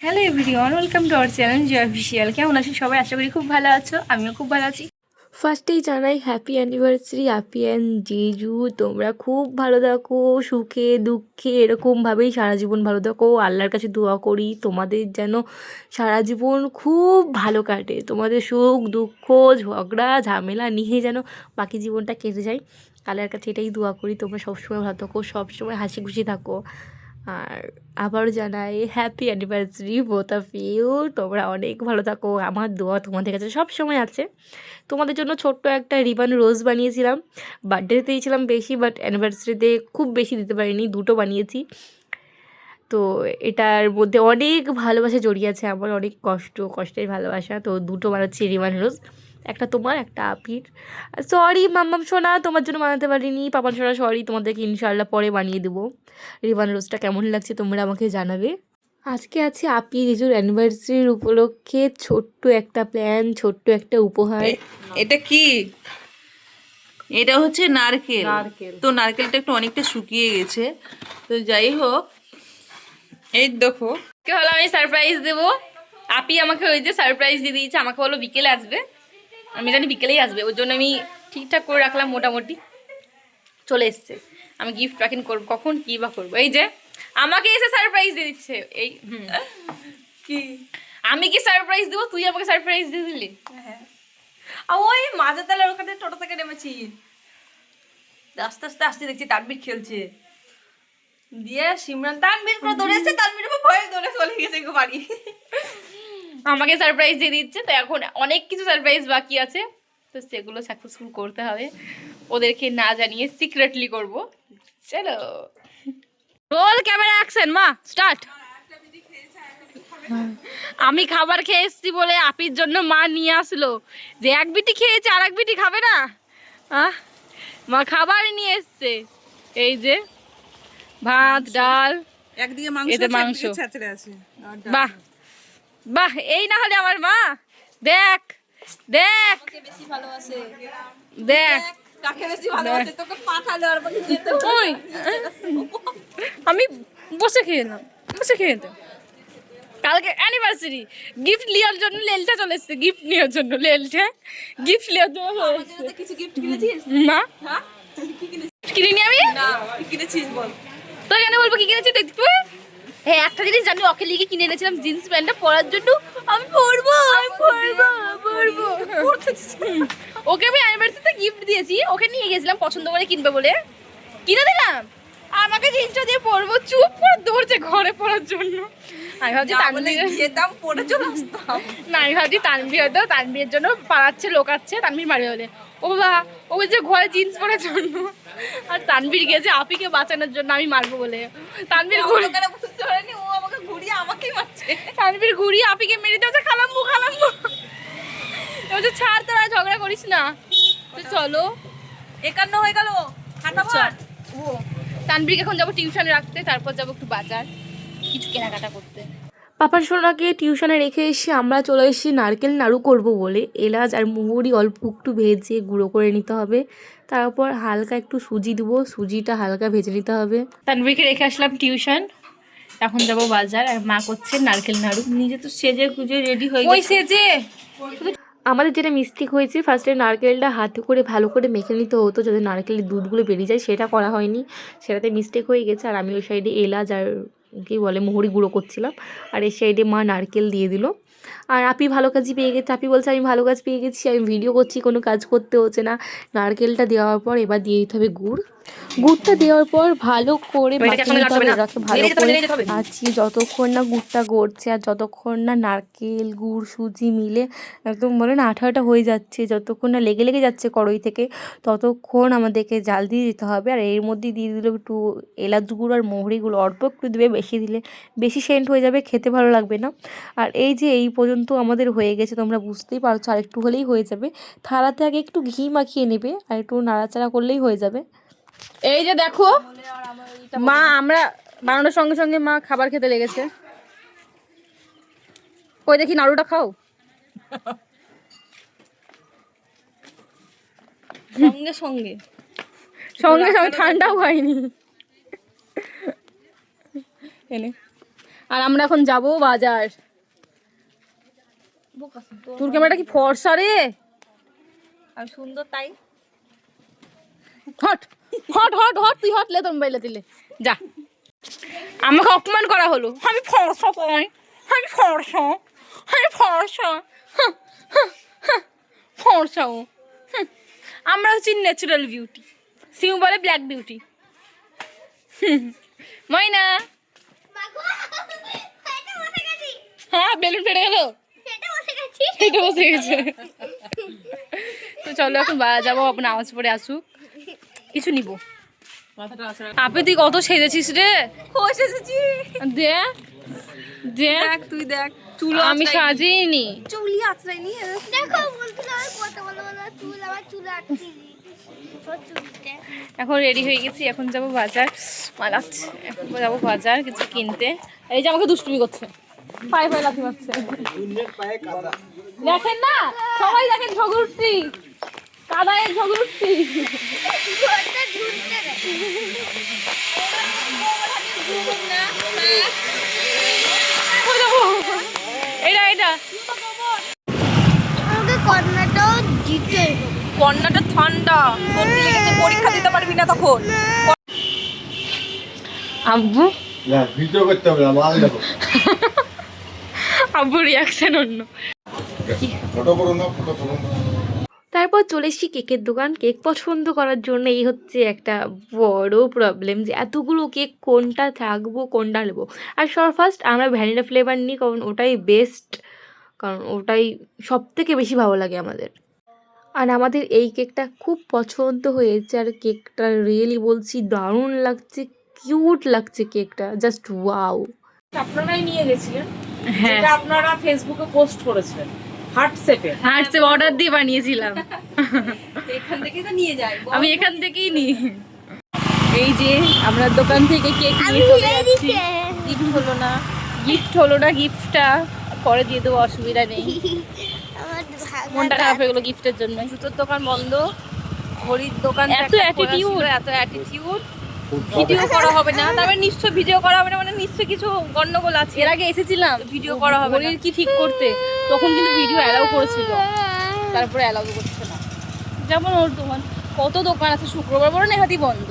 Hello everyone welcome to our channel Joy official কেমন আছো সবাই? আশা করি খুব ভালো আছো। আমিও খুব ভালো আছি। ফার্স্টেই জানাই হ্যাপি অ্যানিভার্সারি হ্যাপি অ্যান্ড জিজু তোমরা খুব ভালো থাকো, সুখে, দুঃখে, এরকমভাবেই সারা জীবন ভালো থাকো। আল্লাহর কাছে দোয়া করি, তোমাদের যেন সারা জীবন খুব ভালো কাটে। তোমাদের সুখ, দুঃখ, ঝগড়া, ঝামেলা নিয়ে যেন বাকি জীবনটা কেটে যায়। আল্লাহর কাছে এটাই দোয়া করি, তোমরা সবসময় ভালো থাকো, সবসময় হাসি খুশি থাকো। আর আবারও জানাই happy anniversary both of you তোমরা অনেক ভালো থাকো। আমার দোয়া তোমাদের কাছে সব সময় আছে। তোমাদের জন্য ছোট্ট একটা রিবান রোজ বানিয়েছিলাম। বার্থডেতে দিয়েছিলাম বেশি বাট অ্যানিভার্সারিতে খুব বেশি দিতে পারিনি। দুটো বানিয়েছি। তো এটার মধ্যে অনেক ভালোবাসা জড়িয়ে আছে। আমার অনেক কষ্ট, কষ্টের ভালোবাসা। তো দুটো বানাচ্ছি রিবান রোজ। একটা তোমার একটা আপির। সরি মাম্মাম সোনা তোমার জন্য বানাতে পারিনি। পাপান সোনা সরি তোমাদেরকে ইনশাল্লাহ পরে বানিয়ে দেবো। রিবান রোজটা কেমন লাগছে তোমরা আমাকে জানাবে। আজকে আছে আপি রিজুর অ্যানিভার্সারির উপলক্ষে ছোট্ট একটা প্ল্যান ছোট্ট একটা উপহার। এটা কি? এটা হচ্ছে নারকেল। নারকেল। তো নারকেলটা একটু অনেকটা শুকিয়ে গেছে। তো যাই হোক এই দেখো। কে হলো আমি সারপ্রাইজ দেবো। আপি আমাকে ওই যে সারপ্রাইজ দিয়ে দিয়েছে আমাকে বলো বিকেলে আসবে। আমি জানি বিকেলেই আসবে ওর জন্য আমি ঠিকঠাক করে রাখলাম মোটামুটি। চলে এসছে। আমি গিফট প্যাকিং করব কখন কি বা করব। এই যে আমাকে এসে সারপ্রাইজ দিয়ে দিচ্ছে। এই কি? আমি কি সারপ্রাইজ দেবো? তুই আমাকে সারপ্রাইজ দিয়ে দিলি? ওই মাঝে তালের ওখানে টোটো থেকে নেমেছি। আস্তে আস্তে আস্তে দেখছি তানবীর খেলছে। দিয়ে সিমরান তানবীর করে দৌড়েছে তানবীর ভয়ে দৌড়ে চলে গেছে বাড়ি। আমাকে সারপ্রাইজ দিয়ে দিচ্ছে তো এখন অনেক কিছু সারপ্রাইজ বাকি আছে। তো সেগুলো সাকসেসফুল করতে হবে। ওদেরকে না জানিয়ে সিক্রেটলি করব। চলো। রোল ক্যামেরা অ্যাকশন মা স্টার্ট আমি খাবার খেয়ে এসেছি বলে আপির জন্য মা নিয়ে আসলো। যে এক বিটি খেয়েছে আর এক বিটি খাবে না? আহ মা খাবার নিয়ে এসছে। এই যে ভাত ডাল। একদিকে মাংস এতে মাংস। বাহ বাহ এই না হলে আমার মা। দেখ দেখ। দেখ। আমি বসে খেয়ে নিলাম বসে খেয়ে নিতাম কালকে অ্যানিভার্সারি গিফট নেওয়ার জন্য লেলটা চলে এসছে গিফট নেওয়ার জন্য লেলটা। গিফট নেওয়ার জন্য কিছু গিফট কিনেছিস? মা? হ্যাঁ? কি কিনেছিস? কিনিনি আমি? না কি কিনেছিস বল। তোর কেন বলব কি কিনেছি দেখতে হ্যাঁ একটা জিনিস জানি ওকে লিখে কিনে এনেছিলাম জিন্স প্যান্টটা পরার জন্য। আমি পরবো আমি পরবো পরবো। ওকে আমি অ্যানিভার্সারিতে গিফট দিয়েছি ওকে নিয়ে গেছিলাম পছন্দ করে কিনবে বলে। কিনে দিলাম। আমাকে জিন্সটা দিয়ে পরবো চুপ করে দৌড়ছে ঘরে পরার জন্য। আমি ভাবছি তানভীর যেতাম পড়ে চলে আসতাম। না আমি ভাবছি তানভীর হয়তো তানভীরের জন্য পাড়াচ্ছে লোকাচ্ছে তানভীর মারবে বলে ও বাবা ও যে ঘরে জিন্স পরার জন্য। আর তানভীর গেছে আপিকে বাঁচানোর জন্য আমি মারবো বলে। তানভীর ঘুরে ও আমাকে ঘুরিয়ে আমাকেই মারছে। তানভীর ঘুরিয়ে আপিকে মেরে দেওয়া খালাম্বু খালাম্বু বলছে ছাড় তোরা ঝগড়া করিস না। তো চলো। একান্ন হয়ে গেল। ফাটাফাট চল। ও। তানভীরকে এখন যাব টিউশনে রাখতে তারপর যাব একটু বাজার কিছু কেনাকাটা করতে। পাপার সোনাকে টিউশনে রেখে এসে আমরা চলে এসেছি নারকেল নাড়ু করব বলে এলাচ আর মুহুরি অল্প একটু ভেজে গুঁড়ো করে নিতে হবে। তারপর হালকা একটু সুজি দেবো। সুজিটা হালকা ভেজে নিতে হবে। তানভীরকে রেখে আসলাম টিউশন। এখন যাব বাজার আর মা করছে নারকেল নাড়ু। নিজে তো সেজে গুজে রেডি হয়ে ওই সেজে। আমাদের যেটা মিস্টেক হয়েছে ফার্স্টে নারকেলটা হাতে করে ভালো করে মেখে নিতে হতো যাতে নারকেলের দুধগুলো বেরিয়ে যায়। সেটা করা হয়নি। সেটাতে মিস্টেক হয়ে গেছে। আর আমি ওই সাইডে এলাচ আর কি বলে মোহরি গুঁড়ো করছিলাম। আর এই সাইডে মা নারকেল দিয়ে দিল। আর আপনি ভালো কাজই পেয়ে গেছে আপি বলছে আমি ভালো কাজ পেয়ে গেছি আমি ভিডিও করছি কোনো কাজ করতে হচ্ছে না। নারকেলটা দেওয়ার পর এবার দিয়ে দিতে হবে গুড়। গুড়টা দেওয়ার পর ভালো করে মাখিয়ে এখন হবে এটাকে ভালো করে আছি যতক্ষণ না গুড়টা গড়ছে আর যতক্ষণ না নারকেল গুড় সুজি মিলে একদম বলে না আঠা আঠা হয়ে যাচ্ছে যতক্ষণ না লেগে লেগে যাচ্ছে কড়াই থেকে ততক্ষণ আমাদেরকে জাল দিয়ে দিতে হবে। আর এর মধ্যে দিয়ে দিল একটু এলাচ গুঁড়ো আর মোহরিগুলো অল্প একটু দেবে বেশি দিলে বেশি সেন্ট হয়ে যাবে খেতে ভালো লাগবে না। আর এই যে এই পর্যন্ত আমাদের হয়ে গেছে তোমরা বুঝতেই পারছ আর একটু হলেই হয়ে যাবে। থালাতে আগে একটু ঘি মাখিয়ে নেবে আর একটু নাড়াচাড়া করলেই হয়ে যাবে। এই যে দেখো মা আমরা বানানোর সঙ্গে সঙ্গে মা খাবার খেতে লেগেছে। ওই দেখি নাড়ুটা খাও। সঙ্গে সঙ্গে। সঙ্গে সঙ্গে ঠান্ডাও হয়নি। এনে। আর আমরা এখন যাব বাজার। তোর ক্যামেরাটা কি ফর্সা রে? আমি সুন্দর তাই। হট হট হট হট তুই হট লে তোর মোবাইলে দিলে যা। আমাকে অপমান করা হলো। আমি ফর্সা কই আমি ফর্সা। আমি ফর্সা। হাহ, হাহ, হাহ, ফর্সা ও। আমরা হচ্ছি ন্যাচারাল বিউটি সিউ বলে ব্ল্যাক বিউটি ময়না। হ্যাঁ বেলুন ফেটে গেল। হেঁটে বসে গেছে তো চলো এখন বাজার যাব আপনি নামাজ পড়ে আসুক কিছু নিব আপনি তুই কত সেজেছিস রে দে দে দেখ তুই দেখ চুলো আমি সাজিনি চুলি আছড়াই দেখো কত চুল আমার চুল এখন রেডি হয়ে গেছি এখন যাব বাজার। মালাচ্ছে এখন যাব বাজার কিছু কিনতে। এই যে আমাকে দুষ্টুমি করছে। পায়ে পায়ে লাথি মারছে। দেখেন না সবাই দেখেন ঝগড়ুটি কাদায় ঝগড়ুটি এটা এটা। কন্যাটা ঠান্ডা। সর্দি লেগেছে পরীক্ষা দিতে পারবি না তখন। আব্বু? না ভিডিও করতে হবে না মাল দেখো আব্বু রিয়াকশন অন্য। তারপর চলে এসেছি কেকের দোকান। কেক পছন্দ করার জন্য এই হচ্ছে একটা বড় প্রবলেম যে এতগুলো কেক কোনটা থাকব কোনটা নেব। আর সব ফার্স্ট আমরা ভ্যানিলা ফ্লেভার নিই কারণ ওটাই বেস্ট কারণ ওটাই সব থেকে বেশি ভালো লাগে আমাদের। আর আমাদের এই কেকটা খুব পছন্দ হয়েছে আর কেকটা রিয়েলি বলছি দারুণ লাগছে কিউট লাগছে কেকটা জাস্ট ওয়াও আপনারাই নিয়ে গেছিলেন? যেটা আপনারা ফেসবুকে পোস্ট করেছেন। হার্ট শেপে অর্ডার দিয়ে বানিয়েছিলাম। এখান থেকে তো নিয়ে যাই। আমি এখান থেকেই নিই। এই যে আমরা দোকান থেকে কেক নিয়ে চলে যাচ্ছি। গিফট হলো না। গিফট হলো না গিফটটা পরে দিয়ে দেবো অসুবিধা নেই। মনটা খারাপ হয়ে গেলো গিফটের জন্য জুতোর দোকান বন্ধ। ঘড়ির দোকান এত attitude। এত অ্যাটিটিউড ভিডিও করা হবে না। তবে নিশ্চয় ভিডিও করা হবে না মানে নিশ্চয় কিছু গন্ডগোল আছে। এর আগে এসেছিলাম। ভিডিও করা হবে না। কি ঠিক করতে? তখন কিন্তু ভিডিও অ্যালাউ করেছিল। তারপরে অ্যালাউ করছে না। যেমন ওর দোকান। কত দোকান আছে শুক্রবার? বড় নেহাতি বন্ধ।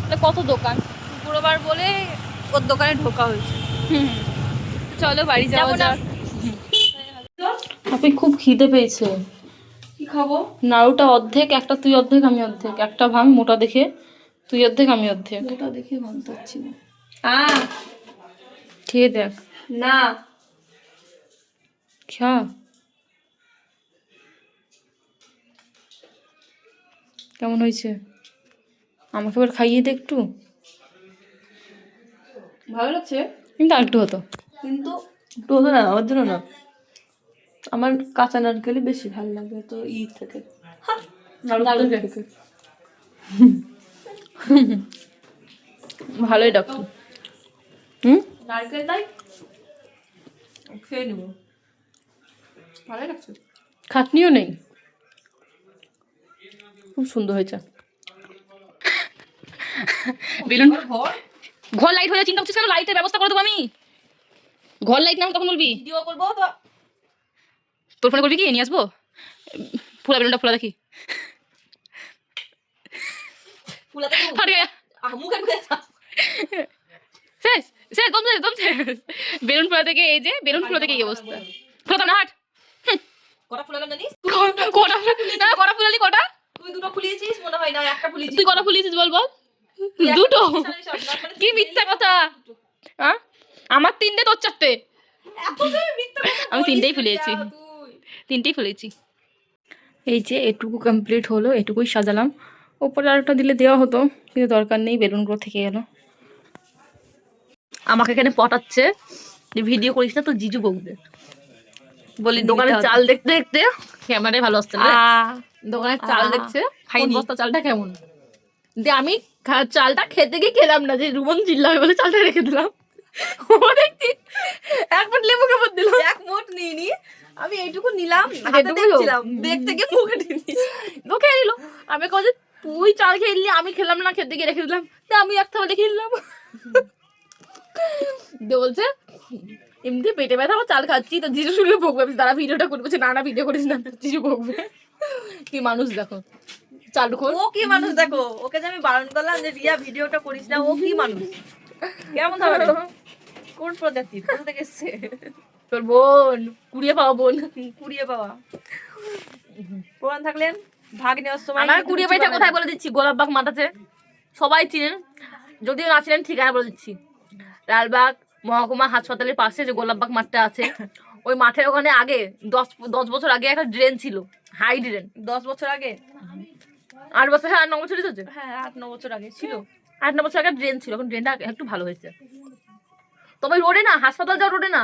তাহলে কত দোকান? শুক্রবার বলে ওর দোকানে ঢোকা হয়েছে। হুম। চলো বাড়ি যাব না। যাক। আপনি খুব খিদে পেয়েছে। কি খাব? নাড়ুটা অর্ধেক একটা তুই অর্ধেক আমি অর্ধেক। একটা ভাঙ মোটা দেখে। তুই অর্ধেক আমি অর্ধেক। ওটা দেখে পারছি না। হ্যাঁ খেয়ে দেখ। না। খা। কেমন হয়েছে? আমাকে এবার খাইয়ে দে একটু। ভালো লাগছে? কিন্তু আর একটু হতো। কিন্তু একটু হতো না আমার জন্য না। আমার কাঁচা নারকেলই বেশি ভালো লাগে তো ই থেকে। নারকেল থেকে। ভালোই ডাক্তার হুম? নারকেল তাই? খেয়ে নেব। ভালোই লাগছে। খাটনিও নেই। খুব সুন্দর হয়েছে। বেলুন। ঘর ঘর? লাইট হয়ে চিন্তা করছিস কেন? লাইটের ব্যবস্থা করে দেবো আমি। ঘর লাইট না তখন বলবি। ভিডিও করব তো তোর ফোনে করবি কি? নিয়ে আসব? ফুলা বেলুনটা ফুলা দেখি। গেছে। মুখে মুখে শেষ শেষ দম শেষ দম শেষ বেলুন ফুলা থেকে এই যে বেলুন ফুলা থেকে এই অবস্থা। ফুলা না হাট কটা ফুলালাম জানিস? কটা না কটা ফুলালি কটা? তুই দুটো ফুলিয়েছিস? মনে হয় না একটা ফুলিয়েছিস। তুই কটা ফুলিয়েছিস বল বল। দুটো। কি মিথ্যা কথা? হ্যাঁ আমার তিনটে তোর চারটে। আমি তিনটেই ফুলিয়েছি। তিনটেই ফুলেছি এই যে এটুকু কমপ্লিট হলো এটুকুই সাজালাম। ওপরে আরেকটা দিলে দেওয়া হতো কিন্তু দরকার নেই বেলুনগুলো থেকে গেল। আমাকে এখানে পটাচ্ছে ভিডিও করিস না তো জিজু বকবে। বলি দোকানের চাল দেখতে দেখতে ক্যামেরায় ভালো আসছে না দোকানের চাল দেখছে খাইনি। বস্তা চালটা কেমন? দিয়ে আমি চালটা খেতে গিয়ে খেলাম না যে রুমন চিল্লাবে বলে চালটা রেখে দিলাম। ও দেখছি এক মিনিট লেবু কেমন দিলাম এক মোট নিইনি আমি এইটুকু নিলাম। দেখতে গিয়ে মুখে ঢেলে ও খেয়ে নিল আমি কজ তুই চাল খেয়ে নিলি আমি খেলাম না খেতে গিয়ে রেখে দিলাম। তা আমি একটা বলে খেয়ে নিলাম। দিয়ে বলছে এমনি পেটে ব্যথা আমার চাল খাচ্ছি। তো জিজু শুনলে আমি তারা ভিডিওটা করবে। না না ভিডিও করিস না। জিজু বকবে। কি মানুষ দেখো। চালু খোল। ও কি মানুষ দেখো? ওকে যে আমি বারণ করলাম যে রিয়া ভিডিওটা করিস না। ও কি মানুষ? কেমন ধরনের কোন প্রজাতি? কোথা থেকে এসছে? তোর বোন কুড়িয়ে পাওয়া বোন। কুড়িয়ে পাওয়া। প্রমাণ থাকলেন? ভাগ নেওয়ার সময় আমার কুড়িয়ে কিছু বলে কোথায় বলে দিচ্ছি? গোলাপবাগ মাথাতে সবাই চিনেন? যদিও না চিনেন ঠিকানা বলে দিচ্ছি। লালবাগ মহকুমা হাসপাতালের পাশে যে গোলাপবাগ মাঠটা আছে ওই মাঠের ওখানে আগে দশ দশ বছর আগে একটা ড্রেন ছিল হাই ড্রেন। দশ বছর আগে? আট বছর হ্যাঁ ন বছরই তো। হ্যাঁ আট ন বছর আগে ছিল। আট ন বছর আগে ড্রেন ছিল এখন ড্রেনটা একটু ভালো হয়েছে। তবে রোডে না হাসপাতাল যাওয়ার রোডে না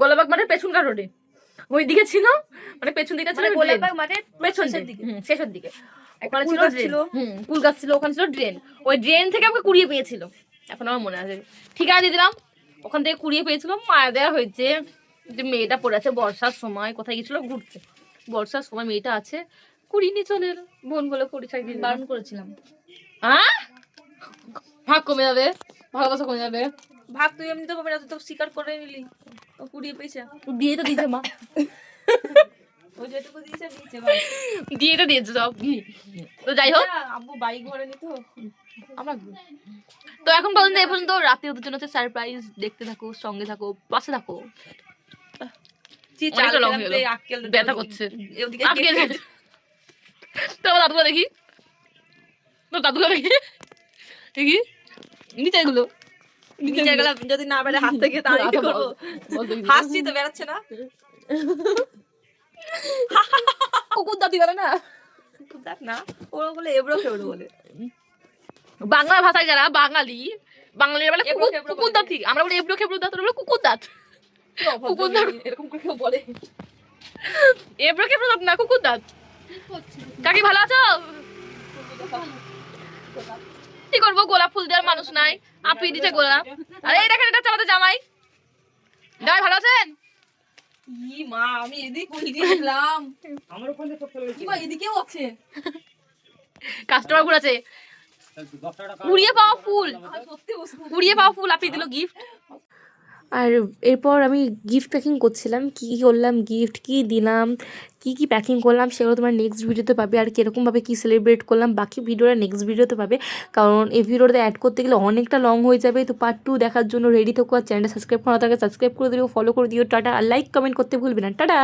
গোলাবাগ মাঠের পেছনকার রোডে। ওই দিকে ছিল মানে পেছন দিকে ছিল মানে। গোলাপবাগ মাঠের পেছন দিকে। শেষের দিকে। ওখানে ছিল ছিল। হুম কুল গাছ ছিল ওখানে ছিল ড্রেন ওই ড্রেন থেকে আমাকে কুড়িয়ে পেয়েছিল। এখন আমার মনে আছে। ঠিকানা দিয়ে দিলাম। ওখান থেকে কুড়িয়ে পেয়েছিলাম মায়া দেওয়া হয়েছে। যে মেয়েটা পড়ে আছে বর্ষার সময় কোথায় গেছিল ঘুরতে। বর্ষার সময় মেয়েটা আছে কুড়িয়ে নিয়ে চলে এলো। বোন বলে পরিচয় দিয়ে বারণ করেছিলাম। হ্যাঁ? ভাগ কমে যাবে। ভালোবাসা কমে যাবে। ভাগ তুই এমনি তো পাবে না তুই তো স্বীকার করে নিলি। ও কুড়িয়ে দিয়ে তো দিয়েছে মা। ওই যেটুকু দিয়েছে দিয়েছে। দিয়ে তো দিয়েছে সব। তো যাই হোক। আব্বু বাইক ভরে নিত আমার তো এখন পর্যন্ত এ পর্যন্ত রাতে ওদের জন্য হচ্ছে সারপ্রাইজ দেখতে থাকো সঙ্গে থাকো পাশে থাকো। ব্যথা করছে। তো দাদুগুলো দেখি। তো দাদুগুলো দেখি। দেখি। নিচে এগুলো নিচে গেলাম যদি না বেড়ে হাত থেকে বল, করব। হাসছি তো বেড়াচ্ছে না। কুকুর দাদি বলে না? দেখ না ওরা বলে এবড়ো খেবড়ো বলে। বাংলা ভাষায় যারা বাঙালি বাঙালিরা বলে কুকুর কুকুর দাঁতি। আমরা বলি এবড়ো খেবড়ো দাঁত ওরা বলে কুকুর দাঁত। কুকুর দাঁত। এরকম করে কেউ বলে। এবড়ো খেবড়ো দাঁত না কুকুর দাঁত। কাকি ভালো আছো? কি করব? গোলাপ ফুল দেওয়ার মানুষ নাই। আপনি দিতে গোলাপ। আরে এই দেখেন এটা চালাতে জামাই। জামাই ভালো আছেন? ই মা আমি এদিক ফুল দিয়েছিলাম আমার ওখানে তো চলে কি মা এদিকেও আছে। কাস্টমার ঘুরাছে কুড়িয়ে পাওয়া ফুল। কুড়িয়ে পাওয়া ফুল আপনি দিল গিফট আর এরপর আমি গিফট প্যাকিং করছিলাম। কী কী করলাম? গিফট কী দিলাম? কী কী প্যাকিং করলাম? সেগুলো তোমার নেক্সট ভিডিওতে পাবে। আর কীরকমভাবে কী সেলিব্রেট করলাম? বাকি ভিডিওটা নেক্সট ভিডিওতে পাবে। কারণ এই ভিডিওটা অ্যাড করতে গেলে অনেকটা লং হয়ে যাবে। তো পার্ট টু দেখার জন্য রেডি থাকো আর চ্যানেলটা সাবস্ক্রাইব করা থাকে সাবস্ক্রাইব করে দিও ফলো করে দিও। টাটা। আর লাইক কমেন্ট করতে ভুলবে না। টাটা!